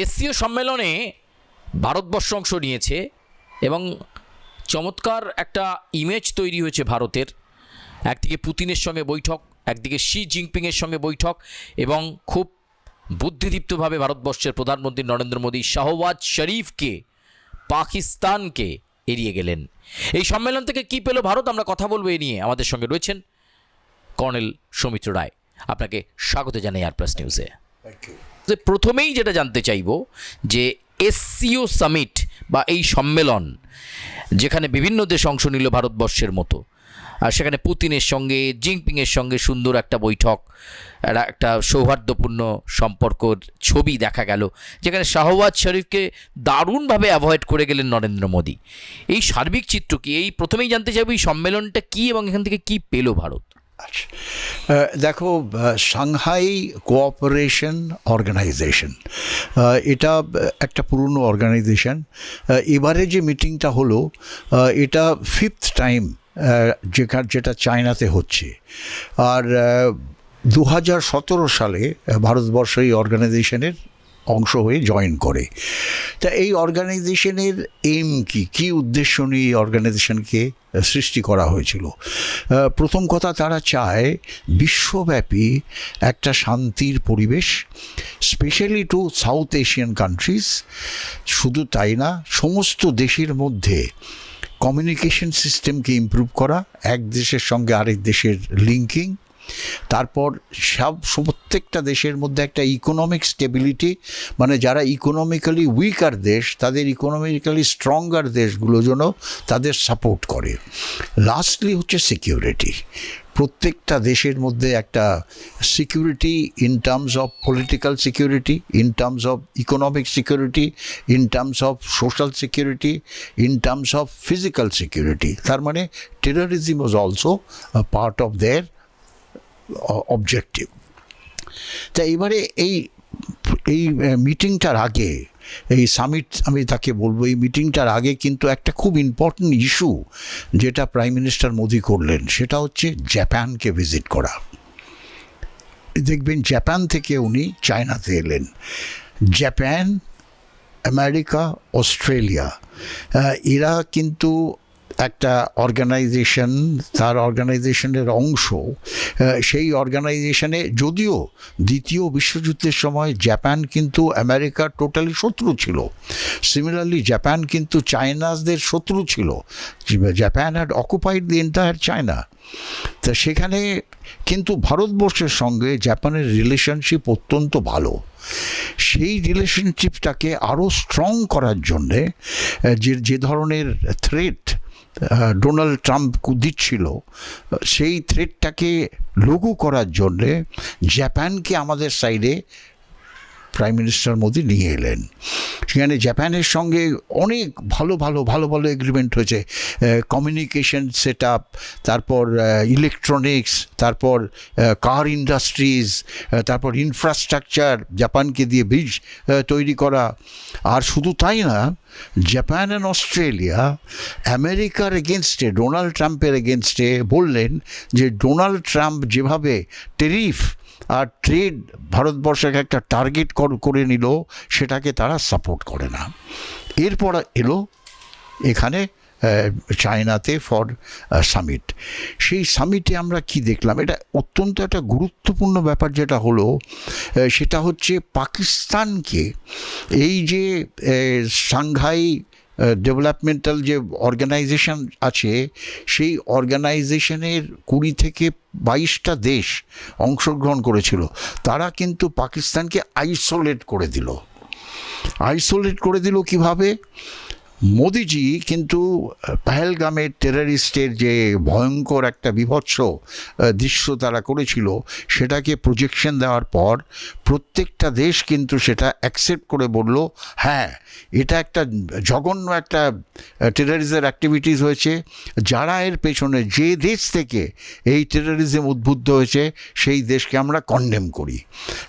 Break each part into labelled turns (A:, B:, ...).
A: SCO সম্মেলনে ভারতবর্ষ অংশ নিয়েছে এবং চমৎকার একটা ইমেজ তৈরি হয়েছে ভারতের। একদিকে পুতিনের সঙ্গে বৈঠক, একদিকে শি জিনপিংয়ের সঙ্গে বৈঠক এবং খুব বুদ্ধিদীপ্তভাবে ভারতবর্ষের প্রধানমন্ত্রী নরেন্দ্র মোদী শাহওয়াজ শরীফকে, পাকিস্তানকে এড়িয়ে গেলেন। এই সম্মেলন থেকে কী পেল ভারত? আমরা কথা বলব এ নিয়ে। আমাদের সঙ্গে রয়েছেন কর্নেল সৌমিত্র রায়। আপনাকে স্বাগত জানাই আর প্লাস নিউজে। যে প্রথমেই যেটা জানতে চাইব যে এসসিও সামিট বা এই সম্মেলন যেখানে বিভিন্ন দেশ অংশ নিল ভারতবর্ষের মতো, আর সেখানে পুতিনের সঙ্গে, জিনপিংয়ের সঙ্গে সুন্দর একটা বৈঠক একটা সৌহার্দ্যপূর্ণ সম্পর্কর ছবি দেখা গেল, যেখানে শাহওয়াজ শরীফকে দারুণভাবে অ্যাভয়েড করে গেলেন নরেন্দ্র মোদী। এই সার্বিক চিত্র কি? এই প্রথমেই জানতে চাইব এই সম্মেলনটা কী এবং এখান থেকে কী পেল ভারত?
B: দেখো সাংহাই কোঅপারেশন অর্গানাইজেশন এটা একটা পুরনো অর্গানাইজেশন। এবারে যে মিটিংটা হলো এটা ফিফথ টাইম যেখান, যেটা চায়নাতে হচ্ছে। আর দু হাজার সতেরো সালে ভারতবর্ষ এই অর্গানাইজেশনের অংশ হয়ে জয়েন করে। তা এই অর্গানাইজেশনের এম কি? কী উদ্দেশ্য নিয়ে এই অর্গানাইজেশনকে সৃষ্টি করা হয়েছিল? প্রথম কথা তারা চায় বিশ্বব্যাপী একটা শান্তির পরিবেশ specially to South Asian countries শুধু তাই না, সমস্ত দেশের মধ্যে কমিউনিকেশন সিস্টেমকে ইমপ্রুভ করা, এক দেশের সঙ্গে আরেক দেশের লিঙ্কিং তারপর সব, প্রত্যেকটা দেশের মধ্যে একটা ইকোনমিক স্টেবিলিটি মানে যারা ইকোনমিক্যালি উইকার দেশ, তাদের ইকোনমিক্যালি স্ট্রঙ্গার দেশগুলো যেন তাদের সাপোর্ট করে। লাস্টলি হচ্ছে সিকিউরিটি প্রত্যেকটা দেশের মধ্যে একটা security in terms of political security in terms of economic security in terms of social security in terms of physical security তার মানে terrorism was also part of their objective তা এবারে এই এই মিটিংটার আগে, এই সামিট আমি তাকে বলব, এই মিটিংটার আগে কিন্তু একটা খুব ইম্পর্টেন্ট ইস্যু যেটা প্রাইম মিনিস্টার মোদি করলেন, সেটা হচ্ছে জাপানকে ভিজিট করা। দেখবেন জাপান থেকে উনি চায়নাতে এলেন। জাপান আমেরিকা অস্ট্রেলিয়া এরা কিন্তু একটা অর্গানাইজেশন তার অর্গানাইজেশনের অংশ সেই অর্গানাইজেশনে যদিও দ্বিতীয় বিশ্বযুদ্ধের সময় জাপান কিন্তু আমেরিকার টোটালি শত্রু ছিল। সিমিলারলি জাপান কিন্তু চায়নাজদের শত্রু ছিল। Japan had occupied the entire China তা সেখানে কিন্তু ভারতবর্ষের সঙ্গে জাপানের রিলেশনশিপ অত্যন্ত ভালো। সেই রিলেশনশিপটাকে আরও স্ট্রং করার জন্যে যে যে ধরনের থ্রেট ডোনাল্ড ট্রাম্প দিচ্ছিল সেই থ্রেটটাকে লঘু করার জন্যে জাপানকে আমাদের সাইডে প্রাইম মিনিস্টার মোদি নিয়ে এলেন। সেখানে জাপানের সঙ্গে অনেক ভালো ভালো ভালো ভালো এগ্রিমেন্ট হয়েছে। কমিউনিকেশন সেট আপ তারপর ইলেকট্রনিক্স তারপর কার ইন্ডাস্ট্রিজ তারপর ইনফ্রাস্ট্রাকচার জাপানকে দিয়ে ব্রিজ তৈরি করা। আর শুধু তাই না জাপান অ্যান্ড অস্ট্রেলিয়া আমেরিকার এগেনস্টে ডোনাল্ড ট্রাম্পের এগেনস্টে বললেন যে ডোনাল্ড ট্রাম্প যেভাবে টেরিফ আর ট্রেড ভারতবর্ষকে একটা টার্গেট করে নিল, সেটাকে তারা সাপোর্ট করে না। এরপর এলো এখানে চায়নাতে ফর সামিট। সেই সামিটে আমরা কি দেখলাম? এটা অত্যন্ত একটা গুরুত্বপূর্ণ ব্যাপার যেটা হলো সেটা হচ্ছে পাকিস্তানকে এই যে সাংঘাই ডেভেলপমেন্টাল যে অর্গানাইজেশন আছে, সেই অর্গানাইজেশনের কুড়ি থেকে বাইশটা দেশ অংশগ্রহণ করেছিল। তারা কিন্তু পাকিস্তানকে আইসোলেট করে দিল। আইসোলেট করে দিল কীভাবে? মোদিজি কিন্তু পেহেলগামের টেরারিস্টের যে ভয়ঙ্কর একটা বিভৎস দৃশ্য তারা করেছিল, সেটাকে প্রজেকশন দেওয়ার পর প্রত্যেকটা দেশ কিন্তু সেটা অ্যাকসেপ্ট করে বলল হ্যাঁ এটা একটা জঘন্য একটা টেরারিজের অ্যাক্টিভিটিস হয়েছে। যারা এর পেছনে, যে দেশ থেকে এই টেরারিজম উদ্বুদ্ধ হয়েছে, সেই দেশকে আমরা কন্ডেম করি।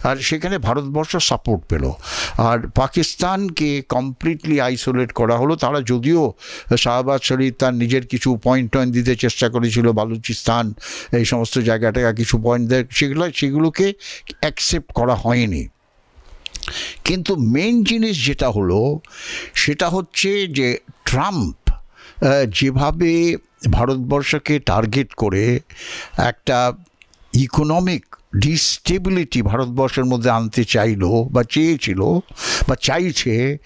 B: আর সেখানে ভারতবর্ষ সাপোর্ট পেল। আর পাকিস্তানকে কমপ্লিটলি আইসোলেট করা হলো তারা যদিও শাহবাজ শরীফ তার নিজের কিছু পয়েন্ট টয়েন্ট দিতে চেষ্টা করেছিল, বালুচিস্তান, এই সমস্ত জায়গাটাকে কিছু পয়েন্ট দেয়, সেগুলো, সেগুলোকে অ্যাকসেপ্ট করা হয়নি। কিন্তু মেন জিনিস যেটা হলো, সেটা হচ্ছে যে ট্রাম্প যেভাবে ভারতবর্ষকে টার্গেট করে একটা ইকোনমিক ডিস্টেবিলিটি ভারতবর্ষের মধ্যে আনতে চাইলো বা চেয়েছিল বা চাইছে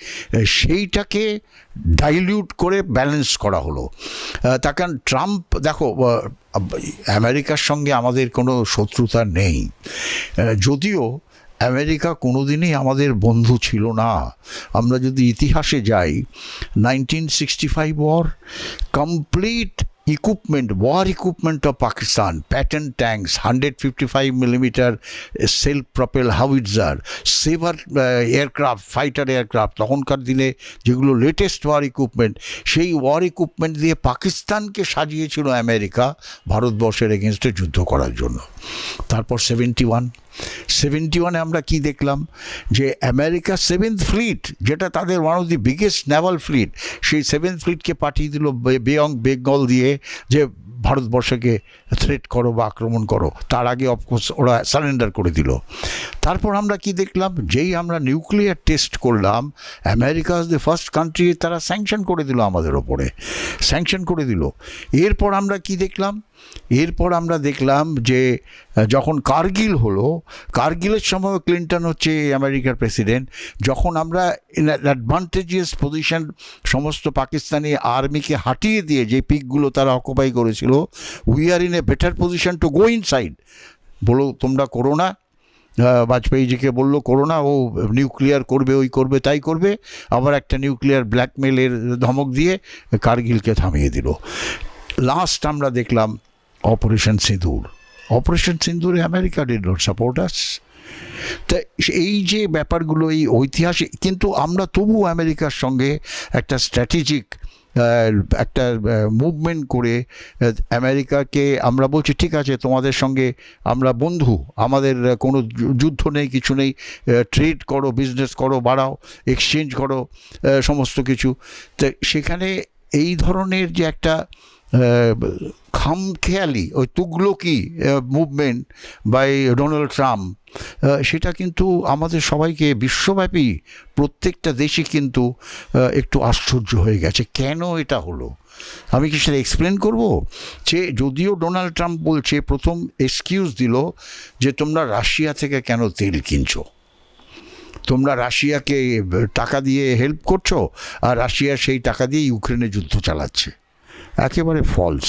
B: সেইটাকে ডাইলিউট করে ব্যালেন্স করা হলো। তার কারণ ট্রাম্প, দেখো আমেরিকার সঙ্গে আমাদের কোনো শত্রুতা নেই। যদিও আমেরিকা কোনোদিনই আমাদের বন্ধু ছিল না। আমরা যদি ইতিহাসে যাই nineteen sixty five war complete equipment war equipment of Pakistan Patton tanks hundred fifty five millimetre self propel howitzer Sabre aircraft fighter aircraft তখনকার দিনে যেগুলো লেটেস্ট ওয়ার ইকুইপমেন্ট সেই ওয়ার ইকুইপমেন্ট দিয়ে পাকিস্তানকে সাজিয়েছিল আমেরিকা ভারতবর্ষের এগেনস্টে যুদ্ধ করার জন্য। তারপর সেভেন্টি ওয়ান সেভেন্টি ওয়ানে আমরা কি দেখলাম? যে আমেরিকা সেভেন্থ ফ্লিট যেটা তাদের one of the biggest naval fleet সেই সেভেন্থ ফ্লিটকে পাঠিয়ে দিল বে- বে অং বেঙ্গল দিয়ে যে ভারতবর্ষকে থ্রেট করো বা আক্রমণ করো, তার আগে অফকোর্স ওরা সারেন্ডার করে দিল। তারপর আমরা কি দেখলাম? যেই আমরা নিউক্লিয়ার টেস্ট করলাম আমেরিকা দ্য ফার্স্ট কান্ট্রি তারা স্যাংশন করে দিল আমাদের ওপরে। স্যাংশন করে দিল। এরপর আমরা কি দেখলাম? এরপর আমরা দেখলাম যে, যখন কার্গিল হলো, কার্গিলের সময় ক্লিন্টন হচ্ছে আমেরিকার প্রেসিডেন্ট যখন আমরা অ্যাডভান্টেজিয়াস পজিশন সমস্ত পাকিস্তানি আর্মিকে হাঁটিয়ে দিয়ে যে পিকগুলো তারা অকুপাই করেছিল we are in a better position to go inside বলো, তোমরা করো না। বাজপেয়ীজিকে বলল, করো না, ও নিউক্লিয়ার করবে, ওই করবে, তাই করবে। আবার একটা নিউক্লিয়ার ব্ল্যাকমেলের ধমক দিয়ে কার্গিলকে থামিয়ে দিল। লাস্ট আমরা দেখলাম অপারেশন সিঁদুর অপারেশন সিঁদুরে America did not support us তা এই যে ব্যাপারগুলো, এই ঐতিহাসিক, কিন্তু আমরা তবু আমেরিকার সঙ্গে একটা স্ট্র্যাটেজিক একটা মুভমেন্ট করে আমেরিকাকে আমরা বলছি, ঠিক আছে, তোমাদের সঙ্গে আমরা বন্ধু, আমাদের কোনো যুদ্ধ নেই, কিছু নেই ট্রেড করো বিজনেস করো, বাড়াও এক্সচেঞ্জ করো সমস্ত কিছু। তো সেখানে এই ধরনের যে একটা খামখেয়ালি ওই তুগলকি মুভমেন্ট বাই ডোনাল্ড ট্রাম্প সেটা কিন্তু আমাদের সবাইকে, বিশ্বব্যাপী প্রত্যেকটা দেশে কিন্তু একটু আশ্চর্য হয়ে গেছে। কেন এটা হলো? আমি কি সেটা এক্সপ্লেন করব? যে যদিও ডোনাল্ড ট্রাম্প বলছে, প্রথম এক্সকিউজ দিল যে তোমরা রাশিয়া থেকে কেন তেল কিনছো? তোমরা রাশিয়াকে টাকা দিয়ে হেল্প করছ, আর রাশিয়া সেই টাকা দিয়ে ইউক্রেনে যুদ্ধ চালাচ্ছে। একেবারে ফলস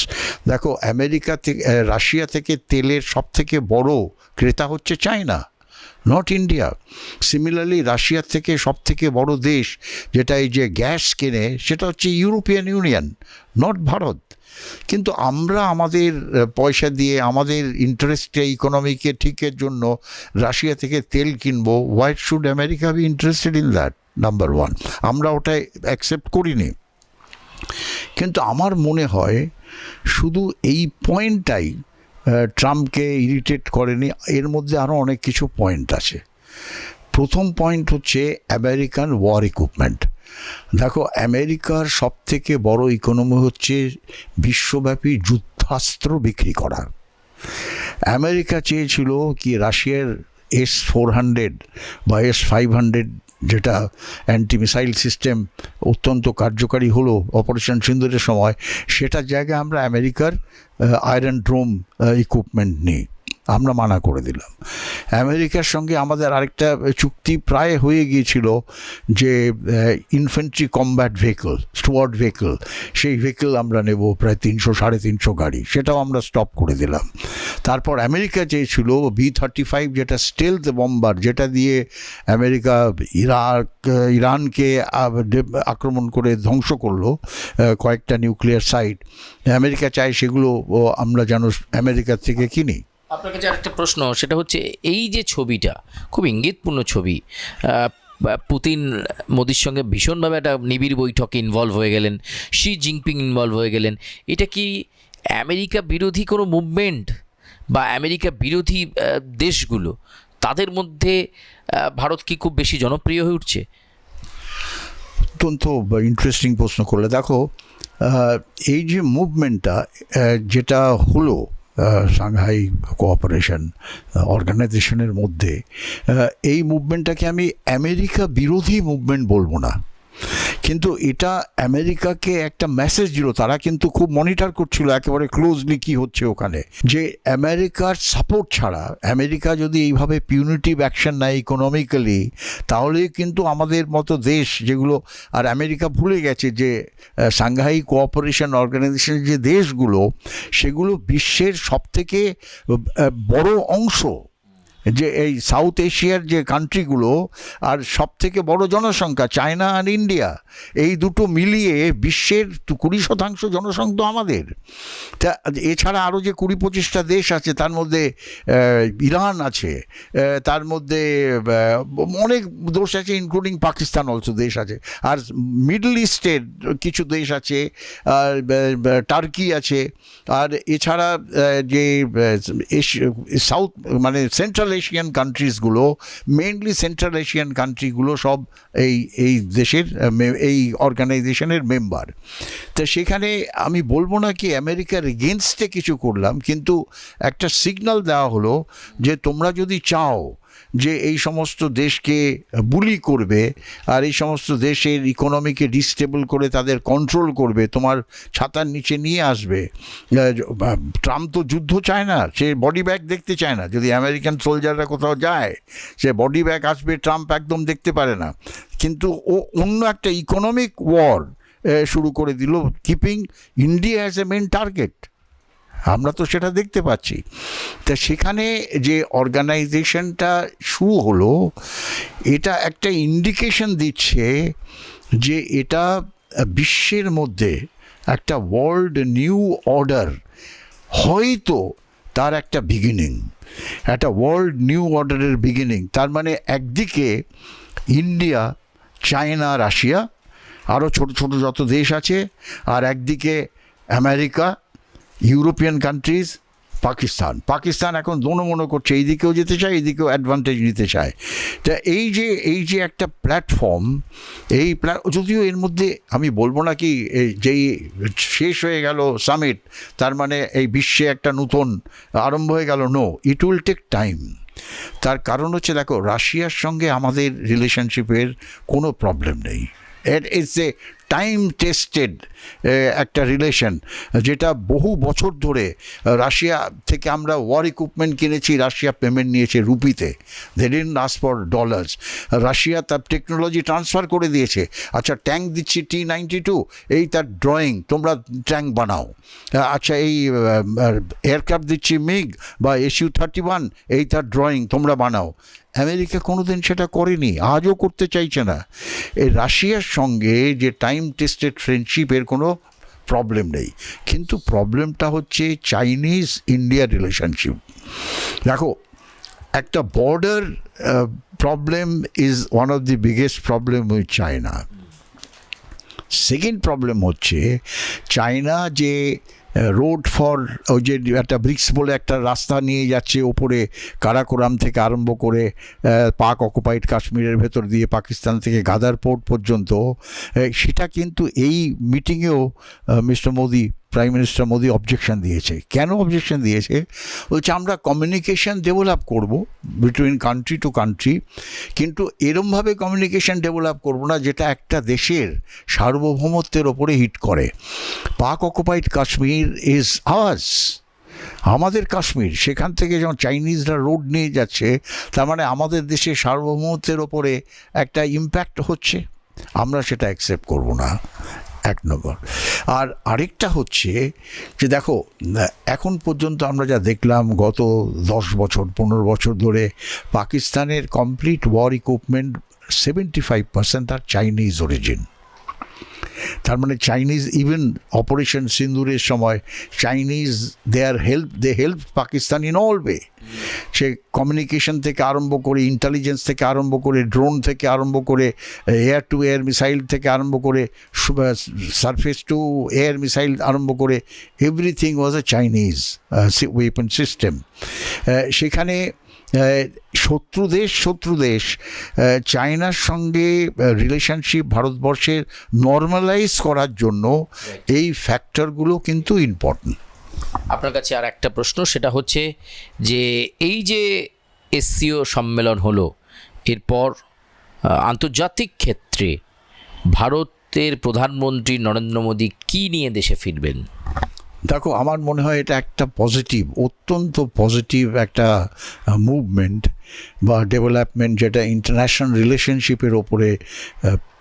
B: দেখো, আমেরিকা থেকে রাশিয়া থেকে তেলের সব থেকে বড় ক্রেতা হচ্ছে চায়না নট ইন্ডিয়া সিমিলারলি রাশিয়ার থেকে সব থেকে বড় দেশ যেটা এই যে গ্যাস কেনে, সেটা হচ্ছে ইউরোপিয়ান ইউনিয়ন নট ভারত। কিন্তু আমরা আমাদের পয়সা দিয়ে, আমাদের ইন্টারেস্টে ইকোনমিকে ঠিকের জন্য রাশিয়া থেকে তেল কিনবো why should America be interested in that number one আমরা ওটা অ্যাকসেপ্ট করিনি। কিন্তু আমার মনে হয় শুধু এই পয়েন্টটাই ট্রাম্পকে ইরিটেট করেনি, এর মধ্যে আরও অনেক কিছু পয়েন্ট আছে। প্রথম পয়েন্ট হচ্ছে আমেরিকান ওয়ার ইকুইপমেন্ট দেখো আমেরিকার সব থেকে বড় ইকোনমি হচ্ছে বিশ্বব্যাপী যুদ্ধাস্ত্র বিক্রি করা। আমেরিকা চেয়েছিল কি রাশিয়ার এস ফোর হান্ড্রেড বা এস ফাইভ হান্ড্রেড যেটা অ্যান্টি মিসাইল সিস্টেম অত্যন্ত কার্যকারী হলো অপারেশন সিন্দুরের সময় সেটার জায়গায় আমরা আমেরিকার আয়রন ড্রোম ইকুইপমেন্ট নিই। আমরা মানা করে দিলাম। আমেরিকার সঙ্গে আমাদের আরেকটা চুক্তি প্রায় হয়ে গিয়েছিল যে infantry combat vehicle steward vehicle সেই ভেহিকল আমরা নেব প্রায় তিনশো, সাড়ে তিনশো গাড়ি, সেটাও আমরা স্টপ করে দিলাম। তারপর আমেরিকা চেয়েছিল বি থার্টি ফাইভ যেটা স্টেলথ বম্বার যেটা দিয়ে আমেরিকা ইরাক ইরানকে আক্রমণ করে ধ্বংস করল কয়েকটা নিউক্লিয়ার সাইট আমেরিকা চায় সেগুলো আমরা যেন আমেরিকার থেকে কিনি।
A: আপনার কাছে আরেকটা প্রশ্ন, সেটা হচ্ছে এই যে ছবিটা, খুব ইঙ্গিতপূর্ণ ছবি পুতিন মোদির সঙ্গে ভীষণভাবে একটা নিবিড় বৈঠকে ইনভলভ হয়ে গেলেন, শি জিনপিং ইনভলভ হয়ে গেলেন, এটা কি আমেরিকা বিরোধী কোনো মুভমেন্ট বা আমেরিকা বিরোধী দেশগুলো, তাদের মধ্যে ভারত কি খুব বেশি জনপ্রিয় হয়ে উঠছে?
B: অত্যন্ত ইন্টারেস্টিং প্রশ্ন করলে। দেখো এই যে মুভমেন্টটা যেটা হলো সাংহাই কোঅপারেশন অর্গানাইজেশনের মধ্যে। এই মুভমেন্টটাকে আমি আমেরিকা বিরোধী মুভমেন্ট বলব না। কিন্তু এটা আমেরিকাকে একটা মেসেজ দিল। তারা কিন্তু খুব মনিটর করছিল একেবারে ক্লোজলি কি হচ্ছে ওখানে। যে আমেরিকার সাপোর্ট ছাড়া, আমেরিকা যদি এইভাবে পিউনিটিভ অ্যাকশন নেয় ইকোনমিক্যালি তাহলে কিন্তু আমাদের মতো দেশ যেগুলো, আর আমেরিকা ভুলে গেছে যে সাংঘাই কোঅপারেশন অর্গানাইজেশনের যে দেশগুলো, সেগুলো বিশ্বের সবথেকে বড় অংশ যে এই সাউথ এশিয়ার যে কান্ট্রিগুলো আর সব থেকে বড় জনসংখ্যা চায়না আর ইন্ডিয়া এই দুটো মিলিয়ে বিশ্বের কুড়ি শতাংশ জনসংখ্যা আমাদের। তা এছাড়া আরও যে কুড়ি পঁচিশটা দেশ আছে, তার মধ্যে ইরান আছে তার মধ্যে অনেক দেশ আছে ইনক্লুডিং পাকিস্তান অলসো দেশ আছে। আর মিডল ইস্টের কিছু দেশ আছে, আর টার্কি আছে। আর এছাড়া যে সাউথ মানে সেন্ট্রাল এশিয়ান কান্ট্রিজগুলো মেনলি সেন্ট্রাল এশিয়ান কান্ট্রিগুলো সব এই এই দেশের এই অর্গানাইজেশনের মেম্বার তা সেখানে আমি বলব না কি আমেরিকার এগেনস্টে কিছু করলাম, কিন্তু একটা সিগনাল দেওয়া হলো যে তোমরা যদি চাও যে এই সমস্ত দেশকে বুলি করবে আর এই সমস্ত দেশের ইকোনমিকে ডিস্টেবল করে তাদের কন্ট্রোল করবে, তোমার ছাতার নিচে নিয়ে আসবে। ট্রাম্প তো যুদ্ধ চায় না, সে বডি ব্যাগ দেখতে চায় না। যদি আমেরিকান সোলজাররা কোথাও যায়, সে বডি ব্যাগ আসবে, ট্রাম্প একদম দেখতে পারে না। কিন্তু ও অন্য একটা ইকোনমিক ওয়ার শুরু করে দিল keeping India as a main target আমরা তো সেটা দেখতে পাচ্ছি। তা সেখানে যে অর্গানাইজেশনটা শুরু হলো, এটা একটা ইন্ডিকেশন দিচ্ছে যে এটা বিশ্বের মধ্যে একটা ওয়ার্ল্ড নিউ অর্ডার হয়তো তার একটা বিগিনিং একটা ওয়ার্ল্ড নিউ অর্ডারের বিগিনিং তার মানে একদিকে ইন্ডিয়া চায়না রাশিয়া আরও ছোট ছোট যত দেশ আছে, আর একদিকে America European countries Pakistan. Pakistan এখন দোনো মনো করছে এই দিকেও যেতে চায় এই দিকেও অ্যাডভান্টেজ নিতে চায়। তা এই যে এই যে একটা প্ল্যাটফর্ম এই যদিও এর মধ্যে আমি বলব না কি যেই শেষ হয়ে গেল সামিট তার মানে এই বিশ্বে একটা নতুন আরম্ভ হয়ে গেল no it will take time তার কারণ হচ্ছে, দেখো, রাশিয়ার সঙ্গে আমাদের রিলেশনশিপের কোনো প্রবলেম নেই। ইটস এ টাইম টেস্টেড একটা রিলেশন যেটা বহু বছর ধরে, রাশিয়া থেকে আমরা ওয়ার ইকুইপমেন্ট কিনেছি, রাশিয়া পেমেন্ট নিয়েছে রুপিতে। They didn't ask for dollars Russia তার টেকনোলজি ট্রান্সফার করে দিয়েছে। আচ্ছা ট্যাঙ্ক দিচ্ছি টি নাইনটি টু এই তার ড্রয়িং তোমরা ট্যাঙ্ক বানাও। আচ্ছা এই এয়ারক্রাফট দিচ্ছি মিগ বা এসইউ থার্টি ওয়ান এই তার ড্রয়িং তোমরা বানাও। আমেরিকা কোনোদিন সেটা করেনি, আজও করতে চাইছে না। এই রাশিয়ার সঙ্গে যে টাইম টেস্টেড ফ্রেন্ডশিপের কোনো প্রবলেম নেই। কিন্তু প্রবলেমটা হচ্ছে চাইনিজ ইন্ডিয়া রিলেশনশিপ দেখো, একটা border problem is one of the biggest problem with China second problem হচ্ছে চায়না যে রোড ফর ওই যে একটা ব্রিক্স বলে একটা রাস্তা নিয়ে যাচ্ছে ওপরে কারাকোরাম থেকে আরম্ভ করে পাক অকুপাইড কাশ্মীরের ভেতর দিয়ে পাকিস্তান থেকে গাদার পোর্ট পর্যন্ত সেটা কিন্তু এই মিটিংয়েও mister Modi prime minister Modi objection দিয়েছে। কেন অবজেকশন দিয়েছে? বলছে, আমরা কমিউনিকেশন ডেভেলপ করব বিটুইন কান্ট্রি টু কান্ট্রি কিন্তু এরমভাবে কমিউনিকেশন ডেভেলপ করব না যেটা একটা দেশের সার্বভৌমত্বের ওপরে হিট করে। পাক অকুপাইড কাশ্মীর ইজ আওয়াজ আমাদের কাশ্মীর, সেখান থেকে যখন চাইনিজরা রোড নিয়ে যাচ্ছে, তার মানে আমাদের দেশে সার্বভৌমত্বের ওপরে একটা ইম্প্যাক্ট হচ্ছে। আমরা সেটা অ্যাকসেপ্ট করব না। এক নম্বর। আর আরেকটা হচ্ছে যে দেখো, এখন পর্যন্ত আমরা যা দেখলাম গত দশ বছর, পনেরো বছর ধরে পাকিস্তানের complete war equipment seventy five percent আর চাইনিজ অরিজিন তার মানে চাইনিজ ইভেন অপারেশন সিন্দুরের সময় Chinese their help they help Pakistan in all way say communication থেকে আরম্ভ করে ইন্টেলিজেন্স থেকে আরম্ভ করে ড্রোন থেকে আরম্ভ করে এয়ার টু এয়ার মিসাইল থেকে আরম্ভ করে সারফেস টু এয়ার মিসাইল আরম্ভ করে everything was a Chinese weapon system সেখানে শত্রু দেশ শত্রু দেশ। চায়নার সঙ্গে রিলেশনশিপ ভারতবর্ষের নর্মালাইজ করার জন্য এই ফ্যাক্টরগুলো কিন্তু ইম্পর্টেন্ট
A: আপনার কাছে আর একটা প্রশ্ন সেটা হচ্ছে যে এই যে এসসিও সম্মেলন হলো এরপর আন্তর্জাতিক ক্ষেত্রে ভারতের প্রধানমন্ত্রী নরেন্দ্র মোদী কী নিয়ে দেশে ফিরবেন?
B: দেখো, আমার মনে হয় এটা একটা পজিটিভ অত্যন্ত পজিটিভ একটা মুভমেন্ট বা ডেভেলপমেন্ট যেটা ইন্টারন্যাশনাল রিলেশনশিপের ওপরে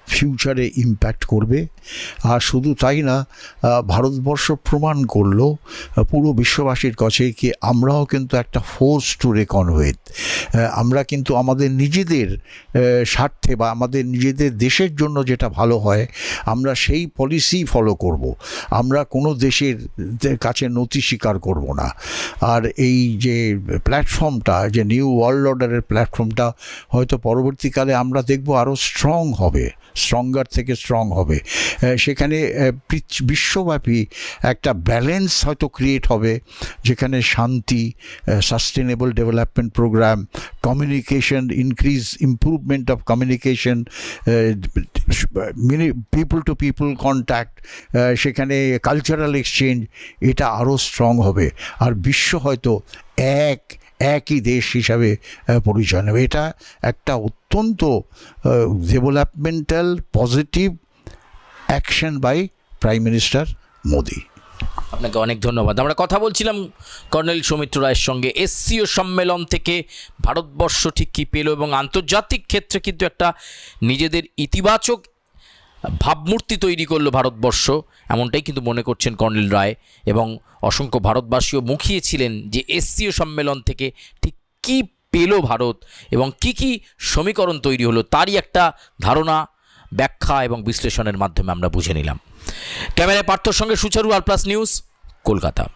B: ফিউচারে ইম্প্যাক্ট করবে। আর শুধু তাই না ভারতবর্ষ প্রমাণ করল পুরো বিশ্ববাসীর কাছে কি আমরাও কিন্তু একটা ফোর্স টু রেকন উইথ আমরা কিন্তু আমাদের নিজেদের স্বার্থে বা আমাদের নিজেদের দেশের জন্য যেটা ভালো হয়, আমরা সেই পলিসি ফলো করব। আমরা কোনো দেশের কাছে নথি স্বীকার করব না। আর এই যে প্ল্যাটফর্মটা যে নিউ ওয়ার্ল্ড অর্ডারের প্ল্যাটফর্মটা হয়তো পরবর্তীকালে আমরা দেখব আরও স্ট্রং হবে। স্ট্রঙ্গার থেকে স্ট্রং হবে। সেখানে বিশ্বব্যাপী একটা ব্যালেন্স হয়তো ক্রিয়েট হবে, যেখানে শান্তি sustainable development program communication increase improvement of communication people to people contact সেখানে কালচারাল এক্সচেঞ্জ এটা আরও স্ট্রং হবে। আর বিশ্ব হয়তো এক একই দেশ হিসাবে পরিচয় নেবে। এটা একটা অত্যন্ত developmental positive action by prime minister Modi
A: আপনাকে অনেক ধন্যবাদ। আমরা কথা বলছিলাম কর্নেল সৌমিত্র রায়ের সঙ্গে। এসসিও সম্মেলন থেকে ভারতবর্ষ ঠিক কী পেল এবং আন্তর্জাতিক ক্ষেত্রে কিন্তু একটা নিজেদের ইতিবাচক ভাবমূর্তি তৈরি করল ভারতবর্ষ, এমনটাই কিন্তু মনে করছেন কর্নেল রায়। এবং অসংখ্য ভারতবাসীও মুখিয়েছিলেন যে এসসিও সম্মেলন থেকে ঠিক কী পেল ভারত এবং কি কি সমীকরণ তৈরি হলো, তারই একটা ধারণা, ব্যাখ্যা এবং বিশ্লেষণের মাধ্যমে আমরা বুঝে নিলাম। ক্যামেরায় পার্থর সঙ্গে Sucharu, R plus news, Kolkata.